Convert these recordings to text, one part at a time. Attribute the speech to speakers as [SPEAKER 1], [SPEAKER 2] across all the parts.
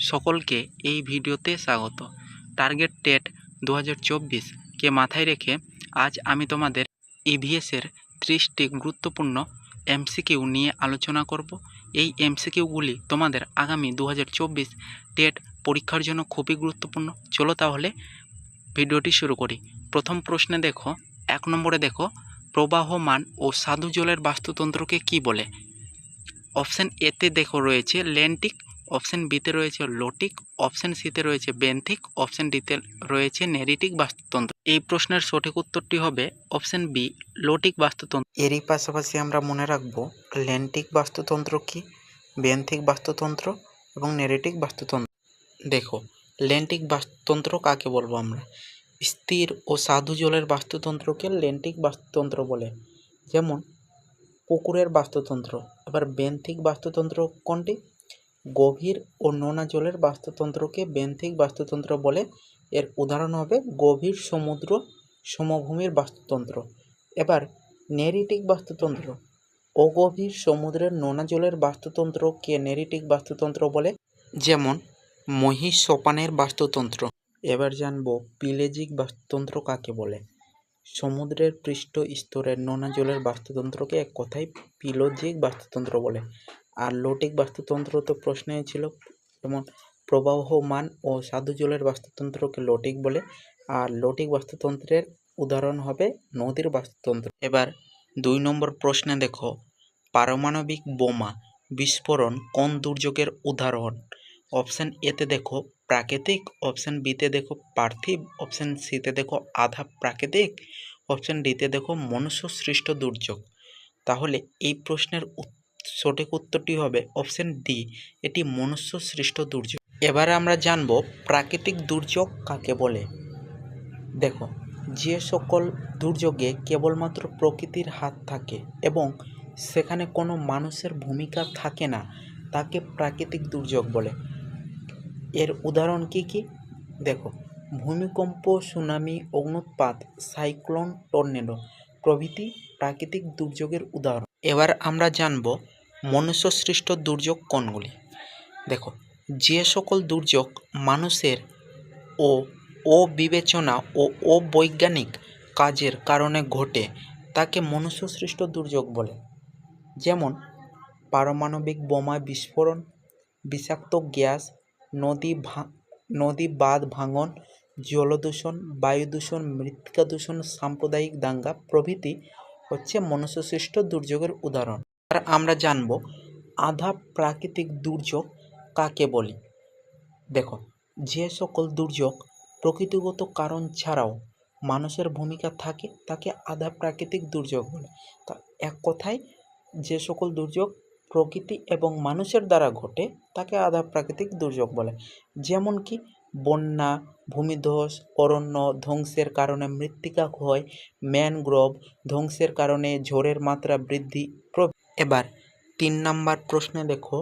[SPEAKER 1] সকলকে এই ভিডিওতে স্বাগত। টার্গেট টেট দু কে মাথায় রেখে আজ আমি তোমাদের ইভিএসের ত্রিশটি গুরুত্বপূর্ণ এমসিকিউ নিয়ে আলোচনা করব। এই এমসিকিউগুলি তোমাদের আগামী দু হাজার চব্বিশ টেট পরীক্ষার জন্য খুবই গুরুত্বপূর্ণ। চলো তাহলে ভিডিওটি শুরু করি। প্রথম প্রশ্নে দেখো, এক নম্বরে দেখো, প্রবাহমান ও সাধু জলের বাস্তুতন্ত্রকে কি বলে? অপশান এতে দেখো রয়েছে ল্যান্টিক অপশান বিতে রয়েছে লোটিক, অপশান সিতে রয়েছে বেন্থিক, অপশান ডিতে রয়েছে নেরিটিক বাস্তুতন্ত্র। এই প্রশ্নের সঠিক উত্তরটি হবে অপশান বি, লোটিক বাস্তুতন্ত্র। এরই পাশাপাশি আমরা মনে রাখব, লেন্টিক বাস্তুতন্ত্র কি? বেন্থিক বাস্তুতন্ত্র এবং নেরিটিক বাস্তুতন্ত্র। দেখো, লেন্টিক বাস্তুতন্ত্র কাকে বলব আমরা? স্থির ও সাধু জলের বাস্তুতন্ত্রকে লেন্টিক বাস্তুতন্ত্র বলে। যেমন পুকুরের বাস্তুতন্ত্র এবার বেন্থিক বাস্তুতন্ত্র কোনটি? গভীর ও নোনা জলের বাস্তুতন্ত্রকে বেন্থিক বাস্তুতন্ত্র বলে। এর উদাহরণ হবে গভীর সমুদ্র সমভূমির বাস্তুতন্ত্র। এবার নেরিটিক বাস্তুতন্ত্র। অগভীর সমুদ্রের নোনা জলের বাস্তুতন্ত্রকে নেরিটিক বাস্তুতন্ত্র বলে, যেমন মহিষ সোপানের বাস্তুতন্ত্র। এবার জানব পিলেজিক বাস্তুতন্ত্র কাকে বলে। সমুদ্রের পৃষ্ঠ স্তরের নোনা জলের বাস্তুতন্ত্রকে এক কথায় পিলোজিক বাস্তুতন্ত্র বলে। আর লোটিক বাস্তুতন্ত্র তো প্রশ্নেই ছিল। যেমন প্রবাহমান ও সাধু জলের বাস্তুতন্ত্রকে লোটিক বলে, আর লোটিক বাস্তুতন্ত্রের উদাহরণ হবে নদীর বাস্তুতন্ত্র। এবার দুই নম্বর প্রশ্নে দেখো, পারমাণবিক বোমা বিস্ফোরণ কোন দুর্যোগের উদাহরণ? অপশান এতে দেখো, প্রাকৃতিক। অপশান বিতে দেখো, পার্থিব। অপশান সিতে দেখো, আধা প্রাকৃতিক। অপশান ডিতে দেখো মনুষ্য সৃষ্ট দুর্যোগ। তাহলে এই প্রশ্নের উত- সঠিক উত্তরটি হবে অপশান ডি, এটি মনুষ্য সৃষ্ট দুর্যোগ। এবারে আমরা জানব প্রাকৃতিক দুর্যোগ কাকে বলে। দেখো, যে সকল দুর্যোগে কেবলমাত্র প্রকৃতির হাত থাকে এবং সেখানে কোনো মানুষের ভূমিকা থাকে না, তাকে প্রাকৃতিক দুর্যোগ বলে। এর উদাহরণ কি কি? দেখো, ভূমিকম্প, সুনামি অগ্নুৎপাত সাইক্লোন, টর্নেডো প্রভৃতি প্রাকৃতিক দুর্যোগের উদাহরণ। এবার আমরা জানব মনুষ্য সৃষ্ট দুর্যোগ কোনগুলি? দেখো, যে সকল দুর্যোগ মানুষের ও অবিবেচনা ও অবৈজ্ঞানিক কাজের কারণে ঘটে, তাকে মনুষ্য সৃষ্ট দুর্যোগ বলে। যেমন, পারমাণবিক বোমা বিস্ফোরণ, বিষাক্ত গ্যাস, নদী নদী বাঁধ ভাঙন, জলদূষণ বায়ু দূষণ মৃত্তিকা দূষণ সাম্প্রদায়িক দাঙ্গা প্রভৃতি হচ্ছে মনুষ্যসৃষ্ট দুর্যোগের উদাহরণ। আর আমরা জানব আধা প্রাকৃতিক দুর্যোগ কাকে বলি। দেখো, যে সকল দুর্যোগ প্রকৃতিগত কারণ ছাড়াও মানুষের ভূমিকা থাকে, তাকে আধা প্রাকৃতিক দুর্যোগ বলে। তা এক কথায়, যে সকল দুর্যোগ প্রকৃতি এবং মানুষের দ্বারা ঘটে, তাকে আধা প্রাকৃতিক দুর্যোগ বলে। যেমন কি, বন্যা ভূমিধ্বস অরণ্য ধ্বংসের কারণে মৃত্তিকা ক্ষয়, ম্যানগ্রোভ ধ্বংসের কারণে ঝড়ের মাত্রা বৃদ্ধি প্রভ- এবার তিন নাম্বার প্রশ্নে দেখো,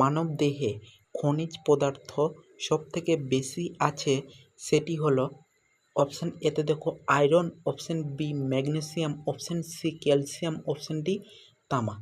[SPEAKER 1] মানব দেহে খনিজ পদার্থ সবথেকে বেশি আছে সেটি হলো অপশান এতে দেখো iron, option B magnesium, option C calcium, option D তামা।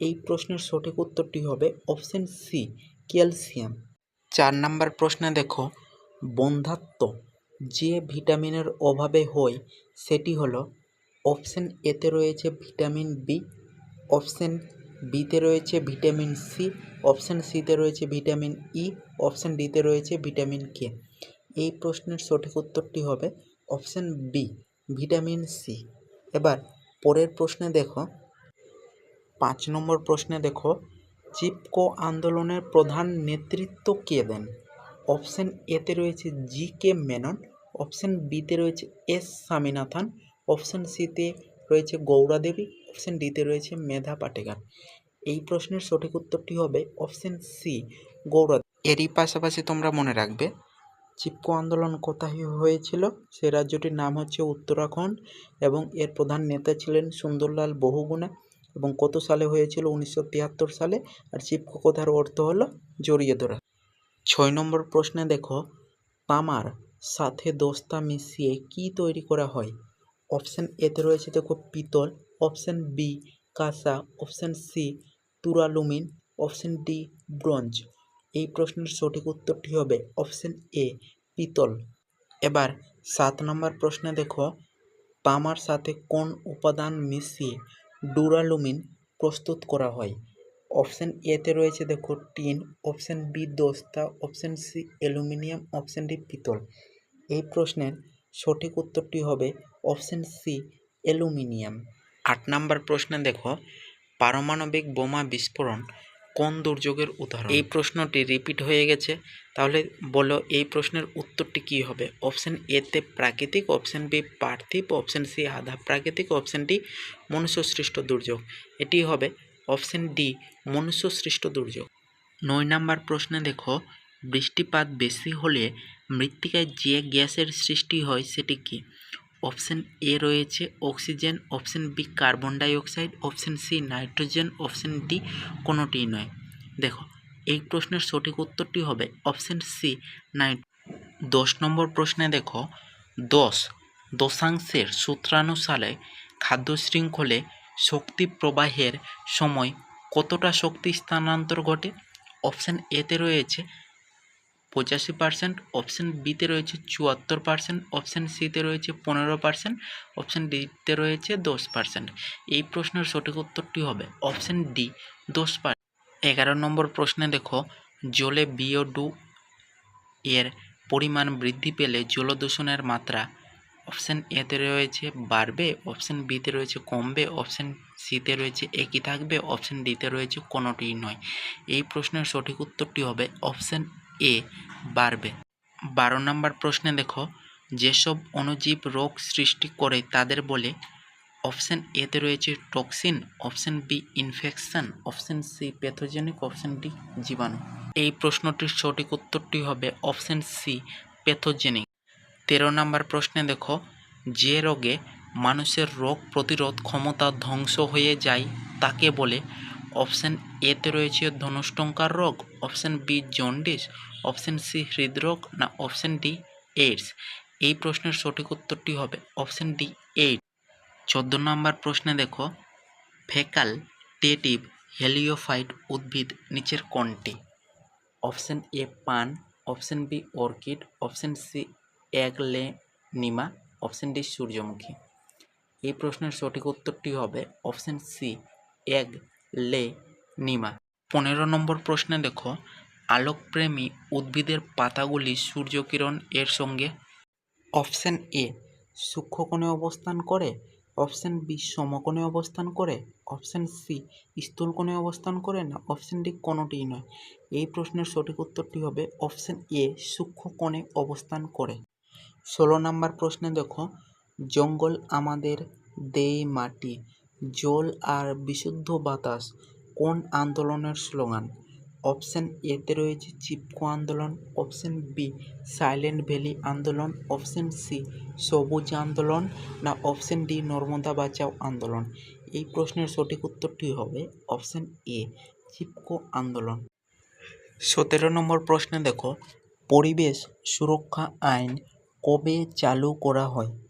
[SPEAKER 1] এই প্রশ্নের সঠিক উত্তরটি হবে অপশান সি ক্যালসিয়াম। চার নাম্বার প্রশ্নে দেখো, বন্ধাত্ম যে ভিটামিনের অভাবে হয় সেটি হলো অপশান এতে রয়েছে ভিটামিন বি অপশান বিতে রয়েছে ভিটামিন সি, অপশান সিতে রয়েছে ভিটামিন ই, অপশান ডিতে রয়েছে ভিটামিন কে। এই প্রশ্নের সঠিক উত্তরটি হবে অপশান বি, ভিটামিন সি। এবার পরের প্রশ্নে দেখো, পাঁচ নম্বর প্রশ্নে দেখো, চিপকো আন্দোলনের প্রধান নেতৃত্ব কে দেন? অপশান এতে রয়েছে জি কে মেনন, অপশান বিতে রয়েছে এস স্বামীনাথন, অপশান সিতে রয়েছে গৌরা দেবী অপশান ডিতে রয়েছে মেধা পাটেকার এই প্রশ্নের সঠিক উত্তরটি হবে অপশান সি গৌরা এরই পাশাপাশি তোমরা মনে রাখবে, চিপকো আন্দোলন কোথায় হয়েছিল? সে রাজ্যটির নাম হচ্ছে উত্তরাখণ্ড এবং এর প্রধান নেতা ছিলেন সুন্দরলাল বহুগুণা এবং কত সালে হয়েছিল? উনিশশো তিয়াত্তর সালে। আর চিপকো কথার অর্থ হলো জড়িয়ে ধরা? ছয় নম্বর প্রশ্নে দেখো, তামার সাথে দস্তা মিশিয়ে কি তৈরি করা হয়? অপশান এতে রয়েছে দেখো, পিতল। অপশান বি, কাঁসা। Option C, duralumin. Option D, bronze. এই প্রশ্নের সঠিক উত্তরটি হবে অপশন এ, পিতল। এবার সাত নম্বর প্রশ্নে দেখো, তামার সাথে কোন উপাদান মিশিয়ে ডুরালুমিন প্রস্তুত করা হয়? অপশন এতে রয়েছে দেখো টিন, অপশন বি দস্তা, option C aluminium, option D পিতল। এই প্রশ্নের সঠিক উত্তরটি হবে অপশন সি অ্যালুমিনিয়াম। আট নম্বর প্রশ্নে দেখো, পারমাণবিক বোমা বিস্ফোরণ কোন দুর্যোগের উদাহরণ? এই প্রশ্নটি রিপিট হয়ে গেছে, তাহলে বলো এই প্রশ্নের উত্তরটি কী হবে? অপশন এতে প্রাকৃতিক অপশন বি পার্থিব অপশন সি আধা প্রাকৃতিক অপশন ডি মনুষ্যসৃষ্ট দুর্যোগ। এটি হবে অপশন ডি মনুষ্যসৃষ্ট দুর্যোগ। নয় নাম্বার প্রশ্নে দেখো, বৃষ্টিপাত বেশি হলে মৃত্তিকায় যে গ্যাসের সৃষ্টি হয় সেটি কি? অপশন এ রয়েছে oxygen, option B carbon dioxide option C nitrogen, option D কোনোটিই নয়। দেখো, এই প্রশ্নের সঠিক উত্তরটি হবে অপশন সি নাইট দশ নম্বর প্রশ্নে দেখো, দশ দশাংশের সূত্রানুসারে খাদ্য শৃঙ্খলে শক্তি প্রবাহের সময় কতটা শক্তি স্থানান্তর ঘটে? অপশান এতে রয়েছে পঁচাশি পার্সেন্ট অপশান বিতে রয়েছে চুয়াত্তর পার্সেন্ট অপশান সিতে রয়েছে পনেরো পার্সেন্ট অপশান ডিতে রয়েছে দশ পার্সেন্ট এই প্রশ্নের সঠিক উত্তরটি হবে অপশান ডি দশ পার্সেন্ট এগারো নম্বর প্রশ্নে দেখো, জলে বিওডু এর পরিমাণ বৃদ্ধি পেলে জলদূষণের মাত্রা অপশান এতে রয়েছে বাড়বে অপশান বিতে রয়েছে কমবে অপশান সিতে রয়েছে একই থাকবে অপশান ডিতে রয়েছে কোনোটিই নয়। এই প্রশ্নের সঠিক উত্তরটি হবে অপশান এ বাড়বে। বারো নম্বর প্রশ্নে দেখো, যেসব অণুজীব রোগ সৃষ্টি করে তাদের বলে অপশান এতে রয়েছে toxin, option B infection, option C pathogenic, option D জীবাণু। এই প্রশ্নটির সঠিক উত্তরটি হবে অপশান সি প্যাথোজেনিক। তেরো নম্বর প্রশ্নে দেখো, যে রোগে মানুষের রোগ প্রতিরোধ ক্ষমতা ধ্বংস হয়ে যায় তাকে বলে অপশান এতে রয়েছে ধনুষ্টঙ্কার রোগ, option B jaundice option C হৃদরোগ না অপশান ডি এইডস? এই প্রশ্নের সঠিক উত্তরটি হবে অপশান ডি এইড চোদ্দ নম্বর প্রশ্নে দেখো, ফেকাল টেটিভ হেলিওফাইট উদ্ভিদ নিচের কোনটি? অপশান এ পান, option B orchid, option C aglaonema, option D সূর্যমুখী। এই প্রশ্নের সঠিক উত্তরটি হবে অপশান সি এগ লে নিমা পনেরো নম্বর প্রশ্নে দেখো আলোকপ্রেমী উদ্ভিদের পাতাগুলি সূর্যকিরণ এর সঙ্গে। অপশান এ, সূক্ষ্মকোণে অবস্থান করে। অপশান বি, সমকোণে অবস্থান করে। অপশান সি, স্থূলকোণে অবস্থান করে না। অপশান ডি কোনোটিই নয়। এই প্রশ্নের সঠিক উত্তরটি হবে অপশান এ, সূক্ষ্মকোণে অবস্থান করে। ষোলো নম্বর প্রশ্নে দেখো, জঙ্গল আমাদের দেয় মাটি, জল আর বিশুদ্ধ বাতাস, কোন আন্দোলনের স্লোগান? অপশান এতে রয়েছে চিপকো আন্দোলন, অপশান বি সাইলেন্ট ভ্যালি আন্দোলন, অপশান সি সবুজ আন্দোলন, না অপশান ডি নর্মদা বাঁচাও আন্দোলন। এই প্রশ্নের সঠিক উত্তরটি হবে অপশান এ চিপকো আন্দোলন। সতেরো নম্বর প্রশ্নে দেখো, পরিবেশ সুরক্ষা আইন কবে চালু করা হয়?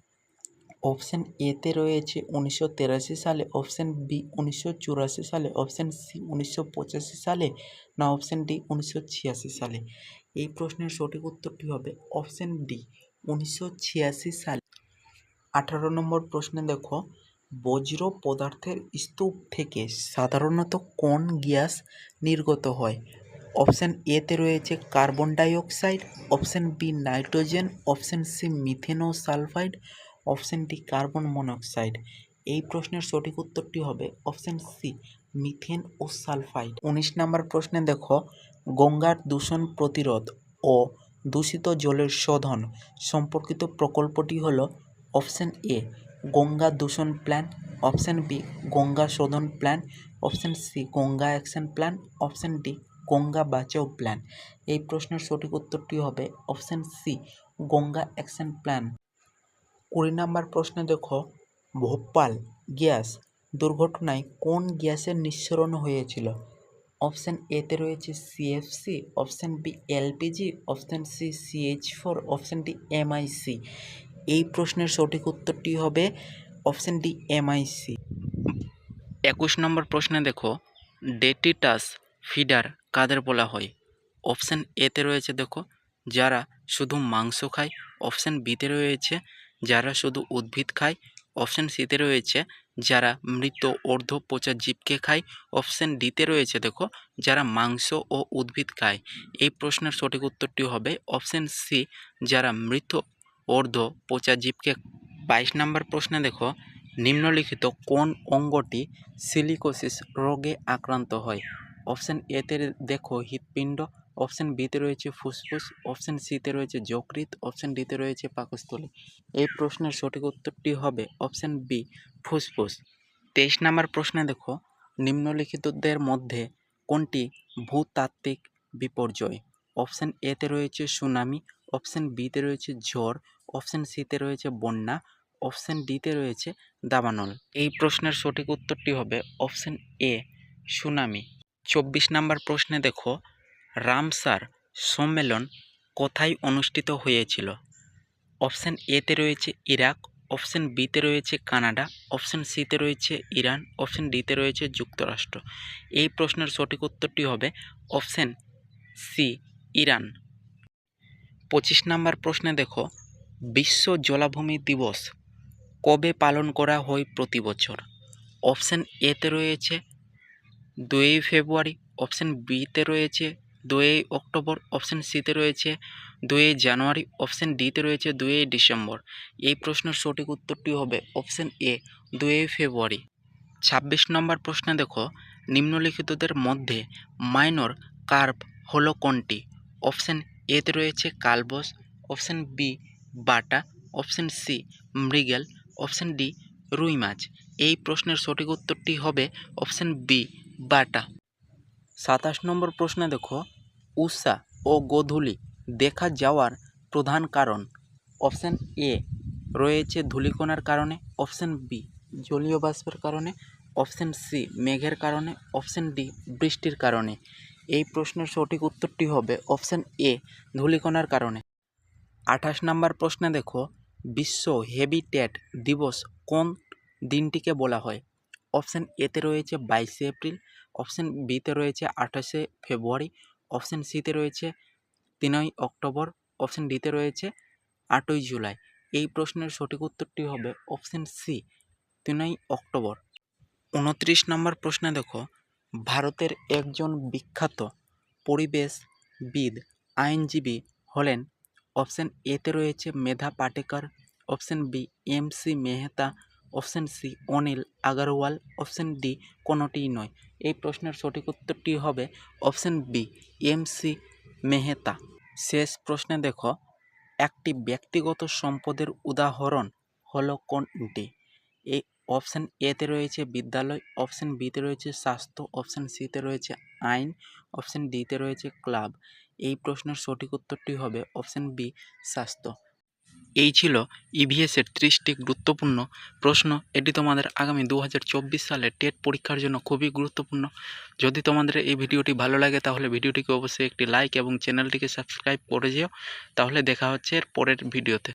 [SPEAKER 1] অপশান এতে রয়েছে উনিশশো তেরাশি সালে, অপশান বি উনিশশো চুরাশি সালে, অপশান সি উনিশশো পঁচাশি সালে, না অপশান ডি উনিশশো ছিয়াশি সালে? এই প্রশ্নের সঠিক উত্তরটি হবে অপশান ডি উনিশশো ছিয়াশি সালে। আঠারো নম্বর প্রশ্নে দেখো, বজ্র পদার্থের স্তূপ থেকে সাধারণত কোন গ্যাস নির্গত হয়? অপশান এতে রয়েছে carbon dioxide option B nitrogen, option C মিথেনো sulphide option D carbon monoxide. এই প্রশ্নের সঠিক উত্তরটি হবে অপশান সি, মিথেন ও সালফাইড। উনিশ নম্বর প্রশ্নে দেখো, গঙ্গার দূষণ প্রতিরোধ ও দূষিত জলের শোধন সম্পর্কিত প্রকল্পটি হলো অপশান এ, গঙ্গা দূষণ প্ল্যান, অপশান বি, গঙ্গা শোধন plan, option C, Ganga action plan, option D, Ganga বাঁচাও প্ল্যান। এই প্রশ্নের সঠিক উত্তরটি হবে option C, Ganga action plan. কুড়ি নাম্বার প্রশ্নে দেখো, ভোপাল গ্যাস দুর্ঘটনায় কোন গ্যাসের নিঃসরণ হয়েছিল? অপশান এতে রয়েছে CFC option B LPG option C CH four option D MIC এই প্রশ্নের সঠিক উত্তরটি হবে অপশান ডি এমআইসি একুশ নম্বর প্রশ্নে দেখো, ডেটিটাস ফিডার কাদের বলা হয়? অপশান এতে রয়েছে দেখো, যারা শুধু মাংস খায়, অপশান বিতে রয়েছে যারা শুধু উদ্ভিদ খায় অপশান সিতে রয়েছে যারা মৃত অর্ধ পচা জীবকে খায় অপশান ডিতে রয়েছে দেখো যারা মাংস ও উদ্ভিদ খায়। এই প্রশ্নের সঠিক উত্তরটি হবে অপশান সি যারা মৃত অর্ধ পচা জীবকে বাইশ নম্বর প্রশ্নে দেখো নিম্নলিখিত কোন অঙ্গটি সিলিকোসিস রোগে আক্রান্ত হয়? অপশান এতে দেখো হৃৎপিণ্ড অপশান বিতে রয়েছে ফুসফুস, অপশান সিতে রয়েছে যকৃৎ, অপশান ডিতে রয়েছে পাকস্থলী। এই প্রশ্নের সঠিক উত্তরটি হবে অপশান বি, ফুসফুস। তেইশ নম্বর প্রশ্নে দেখো নিম্নলিখিতদের মধ্যে কোনটি ভূতাত্ত্বিক বিপর্যয়? অপশান এতে রয়েছে সুনামি, অপশান বিতে রয়েছে ঝড়, অপশান সিতে রয়েছে বন্যা, অপশান ডিতে রয়েছে দাবানল। এই প্রশ্নের সঠিক উত্তরটি হবে অপশান এ, সুনামি। চব্বিশ নম্বর প্রশ্নে দেখো রামসার সম্মেলন কোথায় অনুষ্ঠিত হয়েছিল? অপশান এতে রয়েছে ইরাক, অপশান বিতে রয়েছে কানাডা, অপশান সিতে রয়েছে ইরান, অপশান ডিতে রয়েছে যুক্তরাষ্ট্র। এই প্রশ্নের সঠিক উত্তরটি হবে অপশান সি ইরান। পঁচিশ নম্বর প্রশ্নে দেখো, বিশ্ব জলাভূমি দিবস কবে পালন করা হয় প্রতি বছর? অপশান এতে রয়েছে দুই ফেব্রুয়ারি, অপশান বিতে রয়েছে দুই অক্টোবর অপশান সিতে রয়েছে, দুই জানুয়ারি অপশান ডিতে রয়েছে, দুই ডিসেম্বর। এই প্রশ্নের সঠিক উত্তরটি হবে অপশান এ, দুই ফেব্রুয়ারি। ছাব্বিশ নম্বর প্রশ্নে দেখো, নিম্নলিখিতদের মধ্যে মাইনর কার্ভ হলো কোনটি? অপশান এতে রয়েছে কালবস, অপশান বি বাটা, অপশান সি মৃগেল, অপশান ডি রুই মাছ। এই প্রশ্নের সঠিক উত্তরটি হবে অপশান বি বাটা। সাতাশ নম্বর প্রশ্নে দেখো উষা ও গোধূলি দেখা যাওয়ার প্রধান কারণ। অপশান এ রয়েছে ধূলিকণার কারণে, অপশান বি জলীয় বাষ্পের কারণে, অপশান সি মেঘের কারণে, অপশান ডি বৃষ্টির কারণে। এই প্রশ্নের সঠিক উত্তরটি হবে অপশান এ, ধূলিকণার কারণে। আঠাশ নম্বর প্রশ্নে দেখো, বিশ্ব হেবিটেট দিবস কোন দিনটিকে বলা হয়? অপশান এতে রয়েছে বাইশে এপ্রিল, অপশান বিতে রয়েছে আঠাশে ফেব্রুয়ারি অপশান সিতে রয়েছে তিনই অক্টোবর, অপশান ডিতে রয়েছে আটই জুলাই। এই প্রশ্নের সঠিক উত্তরটি হবে অপশান সি তিনই অক্টোবর। উনত্রিশ নম্বর প্রশ্নে দেখো, ভারতের একজন বিখ্যাত পরিবেশবিদ, আইনজীবী হলেন। অপশান এতে রয়েছে Medha Patkar, option B M C Mehta option C, Anil Agarwal. Option D, কোনোটিই নয়। এই প্রশ্নের সঠিক উত্তরটি হবে option B, M C Mehta. শেষ প্রশ্নে দেখো, একটি ব্যক্তিগত সম্পদের উদাহরণ হলো কোনটি? এই অপশান এতে রয়েছে বিদ্যালয়, অপশান বিতে রয়েছে স্বাস্থ্য, অপশান সিতে রয়েছে আইন, অপশান ডিতে রয়েছে ক্লাব। এই প্রশ্নের সঠিক উত্তরটি হবে অপশান বি, স্বাস্থ্য। এই ছিল ইভিএসের ত্রিশটি গুরুত্বপূর্ণ প্রশ্ন। এটি তোমাদের আগামী দু হাজার চব্বিশ সালে টেট পরীক্ষার জন্য খুবই গুরুত্বপূর্ণ। যদি তোমাদের এই ভিডিওটি ভালো লাগে, তাহলে ভিডিওটিকে অবশ্যই একটি লাইক এবং চ্যানেলটিকে সাবস্ক্রাইব করে যেও। তাহলে দেখা হচ্ছে এর পরের ভিডিওতে।